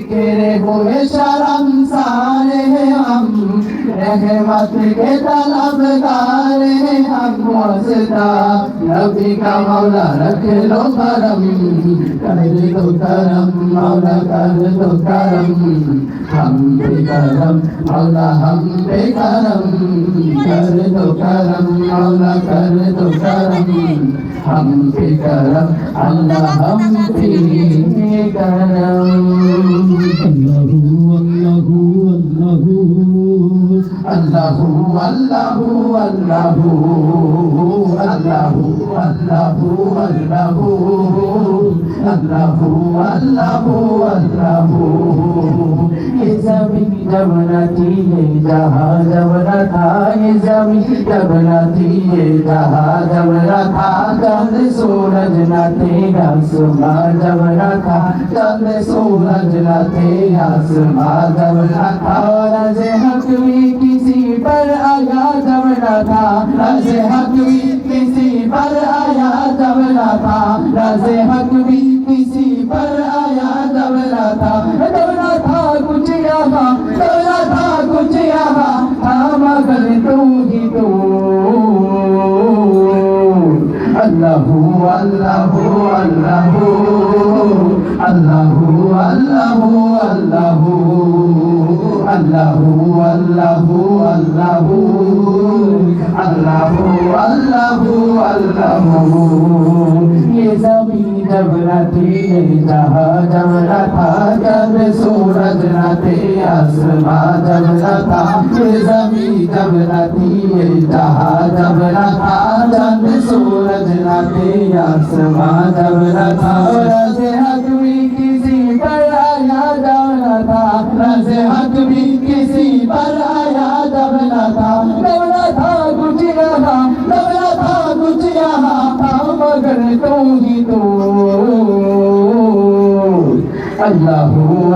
बिखरे हुए शर्मसार हैं हम। रहमत के तलबगार हम वास्ता नबी का मौला रख लो करम। कर दो करम, मौला कर दो करम। हम पे करम, मौला हम पे करम। कर दो करम, मौला कर दो करम। हम पे करम अल्लाह हम पे करम अल्लाह अल्लाह अल्लाह अल्लाह अल्लाह अल्लाह अल्लाह अल्लाह अल्लाह जब न थी ये जहाँ जब न था ये ज़मीन जब न थी ये जहाँ जब न था चंद सूरज न थे आसमां जब न था चंद सूरज न थे आसमां जब न था रजे हक भी किसी पर आया जब न था रजे हक भी किसी पर आया जब न था रजे हक भी किसी पर आया जब न था कुछ यहाँ जब न था कुछ यहाँ था मगर तू ही तू अल्लाह अल्लाह अल्लाह अल्लाह अल्लाह अल्लाह अल्लाह अल्लाह अल्लाह अल्लाह अल्लाह अल्लाह ये जमीन जब न थी ये जहाँ जब न था जब सूरज न थे आसमां जब न था ये जमीन जब न थी ये जहाँ जब न था जब सूरज न थे आसमां जब न था रजे हक भी किसी पर आया जब न था रजे हक भी किसी पर आया जब न था जब न था कुछ यहाँ जब न था कुछ यहाँ था मगर तू ही तू अल्लाह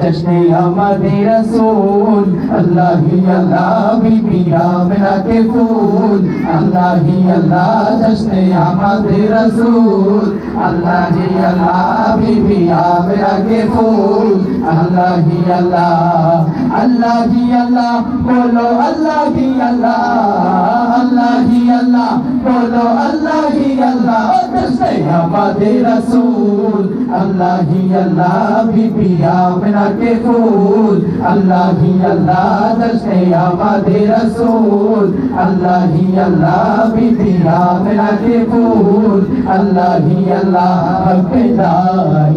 জশনে আমাদে রসুল, আল্লাহ আল্লাহ, বিবি রামনা কে ফুল। আল্লাহ আল্লাহ জশনে আমাদে রসুল, আল্লাহ আল্লাহ, বিবি রামনা কে ফুল। আল্লাহ আল্লাহ আল্লাহ আল্লাহ, বলো আল্লাহ আল্লাহ আল্লাহ আল্লাহ, বলো আল্লাহ আল্লাহ জশনে আমাদে রসুল, আল্লাহ আল্লাহ, বিবি রামনা কে খোঁজ আল্লাহ হি আল্লাহ দশে আমাদের রসুল। আল্লাহ হি আল্লাহ বিধি আমরা কে খোঁজ আল্লাহ হি আল্লাহ, রব্বে লা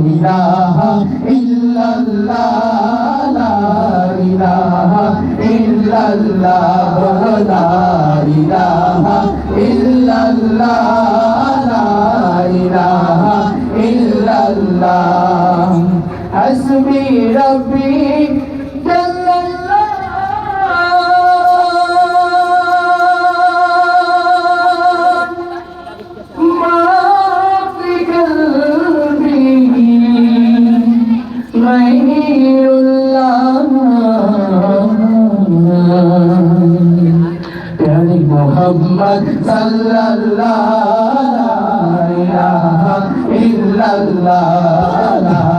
ইলাহা ইল্লাল্লাহ, লা ইলাহা ইল্লাল্লাহ ইল্লাল্লাহ। ربي ربي جل الله ما في قلبي غير الله